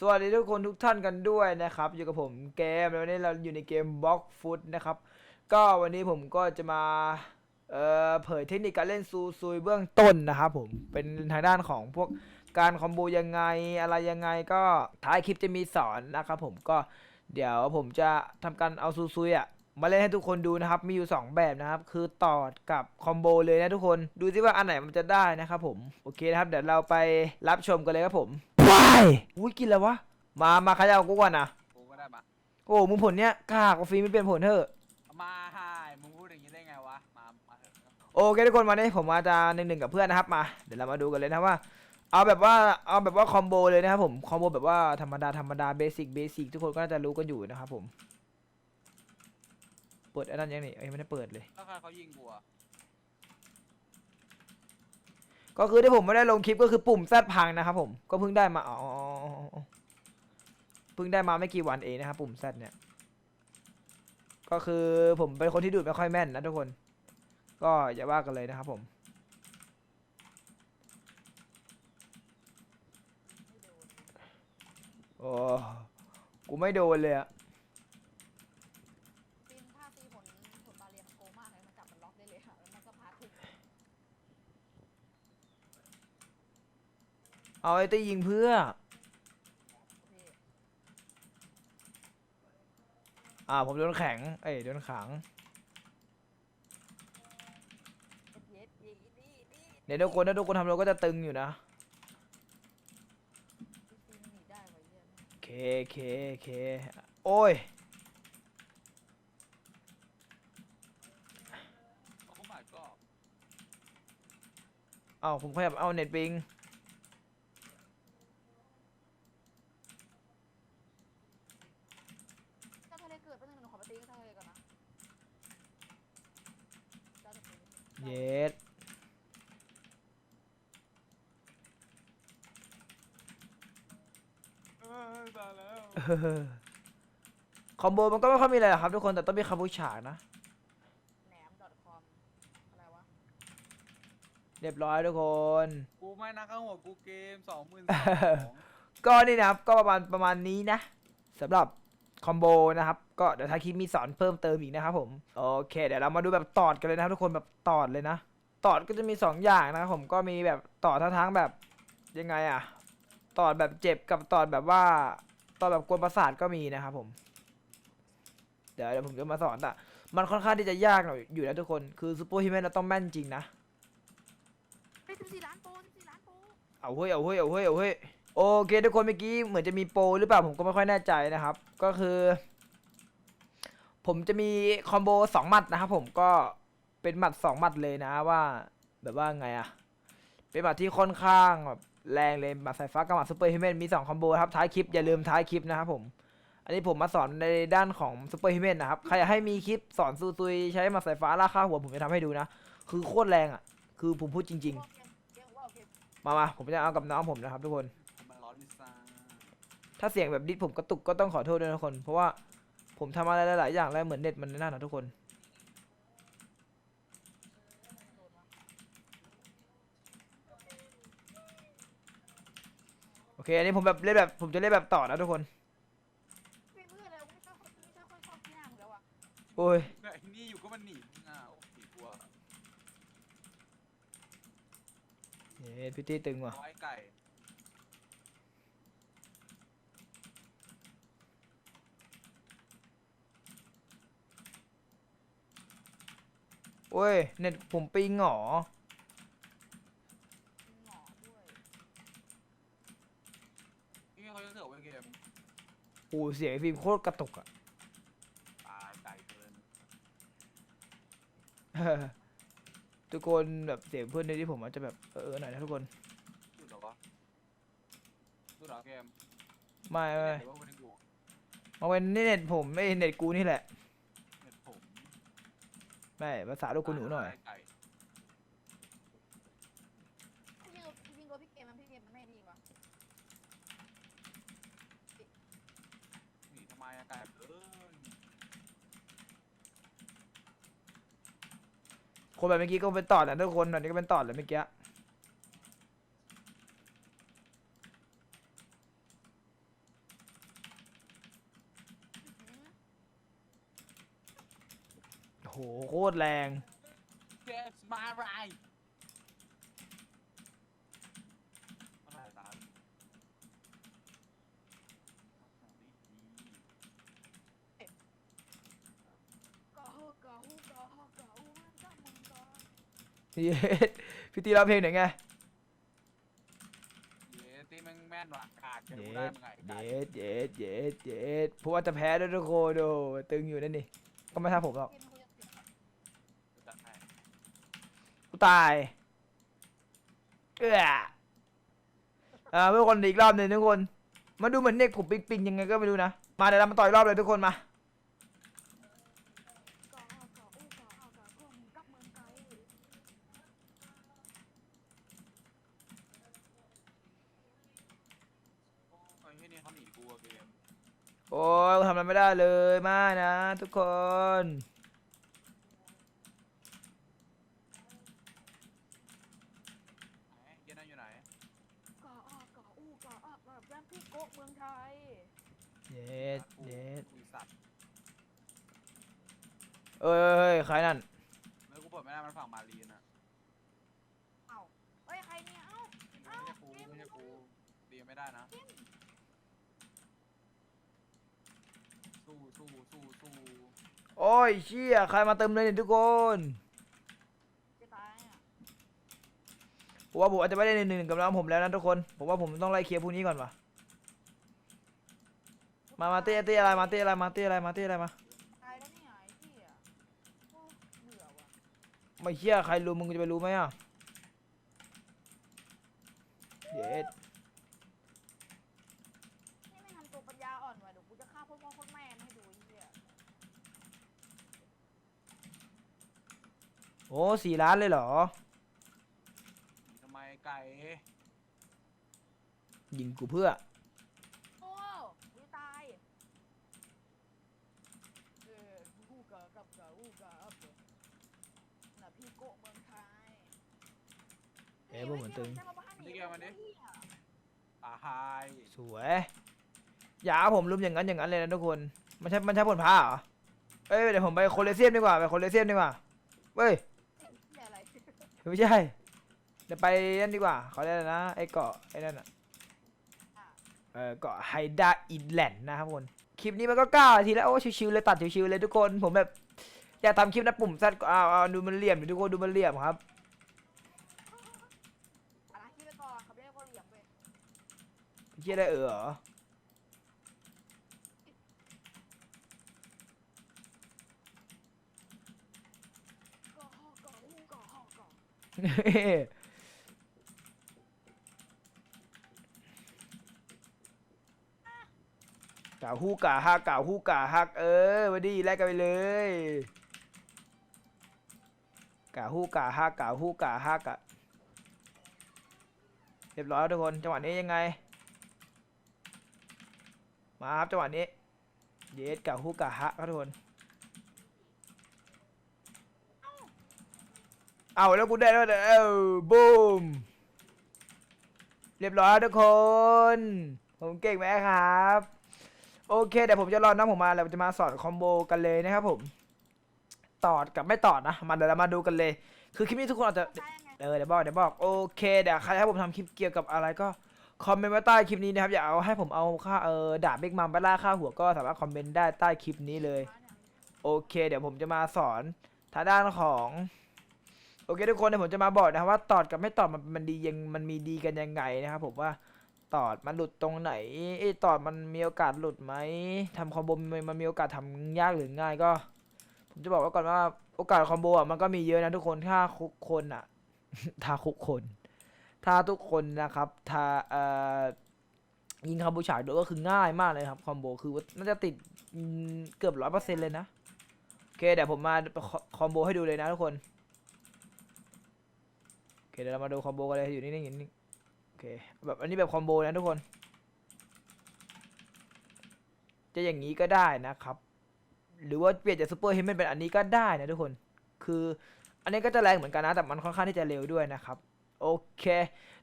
สวัสดีทุกคนทุกท่านกันด้วยนะครับ อยู่กับผมเกมแล้ววันนี้เราอยู่ในเกมบล็อกฟุตนะครับ ก็วันนี้ผมก็จะมาเอ่อเผยเทคนิคการเล่นซูซุยเบื้องต้นนะครับผมเป็นทางด้านของพวกการคอมโบยังไงอะไรยังไงก็ท้ายคลิปจะมีสอนนะครับผมก็เดี๋ยวผมจะทำการเอาซูซุยอะมาเล่นให้ทุกคนดูนะครับ มีอยู่ 2 แบบนะครับ คือต่อกับคอมโบเลยนะทุกคน ดูซิว่าอันไหนมันจะได้นะครับผม โอเคนะครับ เดี๋ยวเราไปรับชมกันเลยครับผม ว้ายอุ้ยกินแล้ววะ มามาขยับกูก่อนนะกูก็ได้ปะโอ้มึงผลเนี้ยกากกาแฟไม่เป็นผลเถอะ มาหายมึงพูดอย่างนี้ได้ไงวะ มา มาเถอะโอเคทุกคนวันนี้ผมมาจะหนึ่งหนึ่งกับเพื่อนนะครับมา เดี๋ยวเรามาดูกันเลยนะว่า เอาแบบว่าเอาแบบว่าคอมโบเลยนะครับผมคอมโบแบบว่าธรรมดาธรรมดาเบสิกเบสิกทุกคนก็น่าจะรู้กันอยู่นะครับผม เปิดอันนั้นยังนี่เอ้ยไม่ได้เปิดเลย แล้วใครเขายิงกูอะ ก็คือที่ผมไม่ได้ลงคลิปก็คือปุ่มแซดพังนะครับผมก็เพิ่งได้มาอ๋อเพิ่งได้มาไม่กี่วันเองนะครับปุ่มแซดเนี่ย ก็คือผมเป็นคนที่ดูดไม่ค่อยแม่นนะทุกคน ก็อย่าว่ากันเลยนะครับผมโอ้กูไม่โดนเลยอะ ฟินถ้าตีผลผลบาเรียมันโกงมากเลยมันจับมันล็อกได้เลยค่ะแล้วมันก็พาทุก เอาไอ้ตียิงเพื่อพี่อ่าผมโดนแข็ง เอ้ยโดนขังเย็ดเย็ดดีดีเดี๋ยวทุกคนถ้าทุกคนทำเราก็จะตึงอยู่นะฟินหนีได้ไว้เยี่ยมเคเคเค โอ้ยโอ้ my god เอาผมขยับเอาเน็ตปิง เจ้าทะเลเกิดแป๊บนึงหนูขอไปตีกับเจ้าทะเลก่อนนะเจ้าทะ เลเย็ดเออตายแล้วคอมโบมันก็ไม่ค่อยมีอะไรหรอกครับทุกคนแต่ต้องมีคาบูชานะ แหนม .com อะไรวะ เรียบร้อยทุกคน กูไม่นะข้างหัวกูเกมสองหมื่นสอง ก็นี่นะครับ ก็ประมาณประมาณนี้นะสำหรับ คอมโบนะครับก็เดี๋ยวท้ายคลิปมีสอนเพิ่มเติมอีกนะครับผมโอเค เดี๋ยวเรามาดูแบบตอดกันเลยนะครับทุกคนแบบตอดเลยนะตอดก็จะมีสองอย่างนะครับผมก็มีแบบตอดทั้งๆแบบยังไงอะตอดแบบเจ็บกับตอดแบบว่าตอดแบบกวนประสาทก็มีนะครับผม เดี๋ยวเดี๋ยวผมจะมาสอนแต่มันค่อนข้างที่จะยากหน่อยอยู่นะทุกคนคือซูเปอร์ฮิวแมนเราต้องแม่นจริงนะเฮ้ยสิบสี่ล้านโปรสิบสี่ล้านโปรเอาเฮ้ยเอาเฮ้ยเอาเฮ้ยเอาเฮ้ย โอเคทุกคนเมื่อกี้เหมือนจะมีโปรหรือเปล่าผมก็ไม่ค่อยแน่ใจนะครับ ก็คือ ผมจะมีคอมโบสองหมัดนะครับผมก็เป็นหมัดสองหมัดเลยนะว่า แบบว่าไงอะเป็นหมัดที่ค่อนข้างแบบแรงเลยหมัดสายฟ้ากับหมัดซูเปอร์ฮิวแมนมีสองคอมโบครับท้ายคลิปอย่าลืมท้ายคลิปนะครับผมอันนี้ผมมาสอนในด้านของซูเปอร์ฮิวแมนนะครับใครอยากให้มีคลิปสอนซูซุยใช้หมัดสายฟ้าล่าค่าหัวผมจะทำให้ดูนะ คือโคตรแรงอะคือผมพูดจริงเกมเกมาโอเคๆมามาผมจะเอากับน้องผมนะครับทุกคน ถ้าเสียงแบบดิสผมกระตุกก็ต้องขอโทษด้วยนะทุกคน เพราะว่าผมทำอะไรหลายๆอย่างแล้วเหมือนเน็ตมันนั่นนะทุกคน โอเค อันนี้ผมแบบเล่นแบบผมจะเล่นแบบต่อนะทุกคนฟินเพื่อนเลยไม่ชอบไม่ชอบคนชอบที่หน้ามึงแล้วอะโอ้ยไอ้นี่อยู่ก็มันหนีมึงอะโอ้ผีกลัวเฮ้ยพี่ตี้ตึงว่ะ เอาไอ้ไก่ โอ้ย เน็ตผมปิงเหรอหงอด้วยนี่เขาจะเสือกไว้เกมโอ้เสียงไอ้ฟิล์มโคตรกระตุกอะตายไก่เกินทุกคนแบบเสียงเพื่อนในที่ผมอาจจะแบบเออๆหน่อยนะทุกคน สุดเหรอวะสุดเหรอเกมไม่ไม่หรือว่าวันนี้กูเอาเป็นนี่เน็ตผมไม่เน็ตกูนี่แหละเน็ตผม ไม่ภาษาลูกกูหนูหน่อย ไก่พี่ยิงพี่ยิงตัวพี่เกมมันพี่เกมมันไม่ดีวะหนีทำไมอะไก่เกินคนแบบเมื่อกี้ก็เป็นตอดนะทุกคนอันนี้ก็เป็นตอดเลยเมื่อกี้ โหโค ตรแรง เกสมาไรอะไรตามก็ฮู้ก็ฮู้ก็ฮู้ก็ฮู้มันก็มึงก็เย็ดพี่ตีร้องเพลงไหนไงเย้ตีมึงแม่นว่ะกาดจะเย็รู้ได้ดมึงไงกาดเย็ดเย็ดเย็ดเย็ดเพราะว่าจะแพ้ด้วยทุกคนโดตึงอยู่นั่นนี่ก็ไม่ทำผมหรอกกินกูจะเสีย จัดให้ กูตายเอ้ออ่าเพื่อคนอีกรอบหนึ่งทุกคน มาดูเหมือนเด็กผมปิงปิงยังไงก็ไม่รู้นะ มาเดี๋ยวเรามาต่อยรอบเลยทุกคนมาก็ก็อู้ก็เอาก็พวกมึงกับมึงไกลโอ้ยที่นี่เขาหนีกูอะเกม โอ้ยกูทำอะไรไม่ได้เลยมานะทุกคน ไหนเย็นนั่นอยู่ไหน ก็เอาก็อู้ก็เอาแบบแรมพี่โกะเมืองไทย เย็ ดเย็ดคุยสัตว์เอ้ยเอ้ยใครนั่นเมื่อกูเปิดไม่ได้มันฝั่งมารีนอะเอ้าเฮ้ยใครเนี่ยเอ้า ไม่ใช่กูไม่ใช่กูดีไม่ได้นะ สู้สู้สู้สู้โอ้ยเชี่ยใครมาเติมเลยเนี่ยทุกคนจะตายอะผมว่าผมอาจจะไม่ได้หนึ่งหนึ่งกับน้องผมแล้วนะทุกคน ผมว่าผมต้องไล่เคลียร์พวกนี้ก่อนว่ะ มามาเต้เต้อะไรมาเต้อะไรมาเต้อะไรมาเต้อะไรมาตายแล้วเนี่ยไอ้เหี้ยโอ้เบื่อว่ะไม่เชี่ยใครรู้มึงจะไปรู้ไหมอะเย็ดนี่ไม่ทำตัวปัญญาอ่อนว่ะเดี๋ยวกูจะฆ่าพ่อพ่อพ่อแม่มันให้ดูไอ้เหี้ยโอ้สี่ล้านเลยเหรอหนีทำไมไก่ยิงกูเพื่อ โอ้กูจะตายเออกูกะกับกะอูกะอับเดน่ะพี่โกะเมืองไทย เอ้ยพวกเหมือนตึงอาหายสวย อย่าเอาผมลุมอย่างนั้นอย่างนั้นเลยนะทุกคน มันใช่มันใช่ผลพ้าเหรอ เอ้ยเดี๋ยวผมไปโคเลเซียมดีกว่าไปโคเลเซียมดีกว่า เว้ยเนี่ยอะไรไม่ใช่ เดี๋ยวไปนั่นดีกว่าเขาเรียกอะไรนะไอ้เกาะไอ้นั่นอะ เออเกาะไฮดาอินแลนด์นะครับทุกคน คลิปนี้มันก็เก้านาทีแล้วโอ้ชิวๆเลยตัดชิวๆเลยทุกคน ผมแบบอยากทำคลิปนะปุ่มซัดก็เอาเอาดูมันเหลี่ยมดิทุกคนดูมันเหลี่ยมครับ อะไรที่ไปก่อนเขาไม่ได้คนเหลี่ยมไป เชี่ยได้เออเหรอก็ฮอกก็อูก็ฮอกก็กล่าวฮู้กาฮักกล่าวฮู้กาฮัก เออมาดีแลกกันไปเลยกล่าวฮู้กาฮักกล่าวฮู้กาฮักอะเรียบร้อยแล้วทุกคนจังหวะนี้ยังไง มาครับจังหวะนี้ เยสกล่าวฮู้กาฮักครับทุกคนเอาแล้วกูได้แล้วเอ้าบูมเรียบร้อยทุกคน ผมเก่งไหมครับ โอเคเดี๋ยวผมจะรอน้องผมมาแล้วจะมาสอนคอมโบกันเลยนะครับผมตอดกับไม่ตอดนะมาเดี๋ยวเรามาดูกันเลย คือคลิปนี้ทุกคนอาจจะเออเดี๋ยวบอกเดี๋ยวบอกโอเคเดี๋ยวใครให้ผมทำคลิปเกี่ยวกับอะไรก็ คอมเมนต์ไว้ใต้คลิปนี้นะครับอย่าเอาให้ผมเอาค่าเออดาบิ๊กมัมไปล่าค่าหัวก็สามารถคอมเมนต์ได้ใต้คลิปนี้เลย โอเค เดี๋ยวผมจะมาสอนทางด้านของโอเคทุกคนเดี๋ยวผมจะมาบอกนะครับว่าตอดกับไม่ตอดมันมันดียังมันมีดีกันยังไงนะครับผมว่าตอดมันหลุดตรงไหนเอ้ตอดมันมีโอกาสหลุดไหมทำคอมโบมันมันมีโอกาสทำยากหรือง่ายก็ ผมจะบอกไว้ก่อนว่าโอกาสคอมโบอะมันก็มีเยอะนะทุกคนถ้าคุกคนอะถ้าคุกคน ถ้าทุกคนนะครับถ้าเอ่อยิงคอมโบฉาโดยก็คือง่ายมากเลยครับคอมโบคือว่าน่าจะติดเกือบร้อยเปอร์เซ็นต์เลยนะโอเคเดี๋ยวผมมาคอมโบให้ดูเลยนะทุกคนโอเคเดี๋ยวเรามาดูคอมโบกันเลยอยู่นิ่งๆอยู่นิ่โอเคแบบอันนี้แบบคอมโบนะทุกคน จะอย่างนี้ก็ได้นะครับ หรือว่าเปลี่ยนจากซูเปอร์เฮมเป็นอันนี้ก็ได้นะทุกคน คืออันนี้ก็จะแรงเหมือนกันนะแต่มันค่อนข้างที่จะเร็วด้วยนะครับ โอเค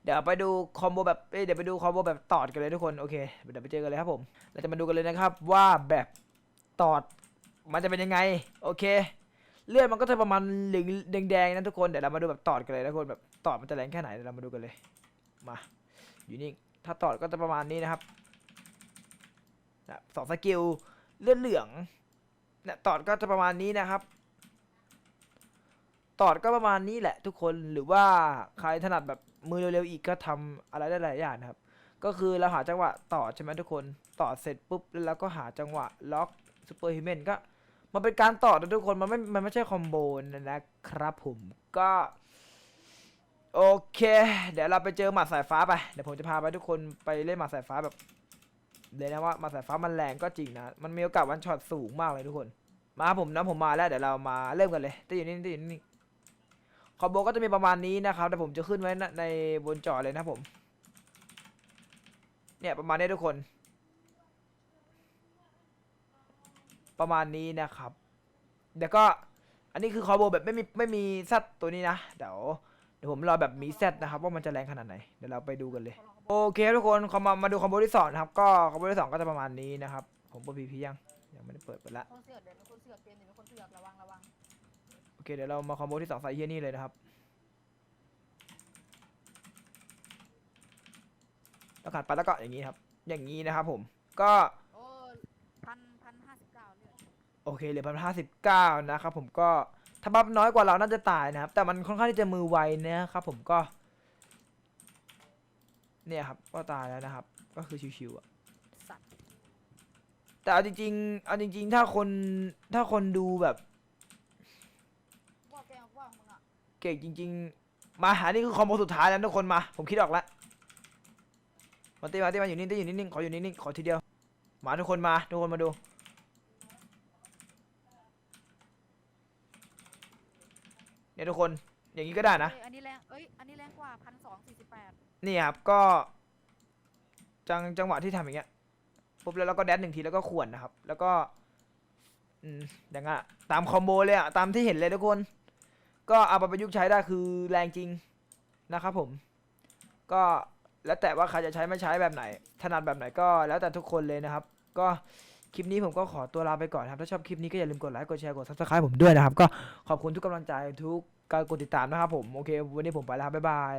เดี๋ยวไปดูคอมโบแบบเอ้ยเดี๋ยวไปดูคอมโบแบบตอดกันเลยทุกคน โอเค เดี๋ยวไปเจอกันเลยครับผม เราจะมาดูกันเลยนะครับว่าแบบตอดมันจะเป็นยังไง โอเค เลือดมันก็จะประมาณเหลืองแดงๆนะทุกคน เดี๋ยวเรามาดูแบบตอดกันเลยนะทุกคนแบบตอดมันจะแรงแค่ไหนเดี๋ยวเรามาดูกันเลย มา อยู่นี่ ถ้าตอดก็จะประมาณนี้นะครับสองสกิลเลือดเหลืองเนี่ยตอดก็จะประมาณนี้นะครับ อดก็ประมาณนี้แหละทุกคนหรือว่าใครถนัดแบบมือเร็วๆอีกก็ทำอะไรได้หลายอย่างนะครับ ก็คือเราหาจังหวะต่อใช่ไหมทุกคนต่อเสร็จปุ๊บแล้วเราก็หาจังหวะล็อกซูเปอร์ฮิวแมนก็มันเป็นการต่อนะทุกคนมันไม่มันไม่ใช่คอมโบนะครับผมก็โอเค เดี๋ยวเราไปเจอหมัดสายฟ้าไป เดี๋ยวผมจะพาไปทุกคนไปเล่นหมัดสายฟ้าแบบเลยนะว่าหมัดสายฟ้ามันแรงก็จริงนะ มันมีโอกาสวันช็อตสูงมากเลยทุกคน มาผมนะผมมาแล้วเดี๋ยวเรามาเริ่มกันเลยตีอยู่นี่ตีอยู่นี่ คอมโบก็จะมีประมาณนี้นะครับแต่ผมจะขึ้นไว้ในบนจอเลยนะผม เนี่ยประมาณนี้ทุกคน ประมาณนี้นะครับเดี๋ยวก็อันนี้คือคอมโบแบบไม่มีไม่มีซัดตัวนี้นะเดี๋ยวเดี๋ยวผมรอแบบมีเซตนะครับว่ามันจะแรงขนาดไหนเดี๋ยวเราไปดูกันเลยโอเคทุกคนคอมมามาดูคอมโบที่สองนะครับก็คอมโบที่สองก็จะประมาณนี้นะครับผมเปิดพีพียังยังไม่ได้เปิดเปิดละคนเสือกเดี๋ยวคนเสือกเกมเดี๋ยวคนเสือกระวังระวัง เคเดี๋ยวเรามาคอมโบที่สองใส่เฮียนี่เลยนะครับ แล้วขาดไปแล้วก็อย่างนี้ครับ อย่างนี้นะครับผม ก็โอ้พันพันห้าสิบเก้าเลือดโอเคเหลือพันห้าสิบเก้านะครับผมก็ถ้าบัฟน้อยกว่าเราน่าจะตายนะครับ แต่มันค่อนข้างที่จะมือไวนะครับผมก็ เนี่ยครับ ก็ตายแล้วนะครับ ก็คือชิวๆอะสัตว์แต่เอาจริงๆเอาจริง ๆ ถ้าคนถ้าคนดูแบบ ว่าแกงว่ามึงอะ เก่งจริง ๆ มาหานี่คือคอมโบสุดท้ายแล้วทุกคนมา ผมคิดออกแล้วมาตีมาตีมาอยู่นี่ตีอยู่นิ่งๆขออยู่นิ่งๆขอทีเดียว มาทุกคนมาทุกคนมาดูเนี่ยทุกคนอย่างนี้ก็ได้นะ เอ้ยอันนี้แรงเอ้ย อันนี้แรงกว่าพันสองสี่สิบแปดนี่ครับก็ จังจังหวะที่ทำอย่างเงี้ยปุ๊บแล้วเราก็แดดหนึ่งทีแล้วก็ขวนนะครับ แล้วก็ อืมอย่างงั้นอะตามคอมโบเลยอะตามที่เห็นเลยทุกคน ก็เอาไปประยุกต์ใช้ได้คือแรงจริงนะครับผม ก็แล้วแต่ว่าใครจะใช้ไม่ใช้แบบไหน ถนัดแบบไหนก็แล้วแต่ทุกคนเลยนะครับ ก็คลิปนี้ผมก็ขอตัวลาไปก่อนครับ ถ้าชอบคลิปนี้ก็อย่าลืมกดไลค์ กดแชร์ กด subscribe ผมด้วยนะครับ ก็ขอบคุณทุกกำลังใจทุกการกดติดตามนะครับผม โอเค วันนี้ผมไปแล้วครับบ๊ายบาย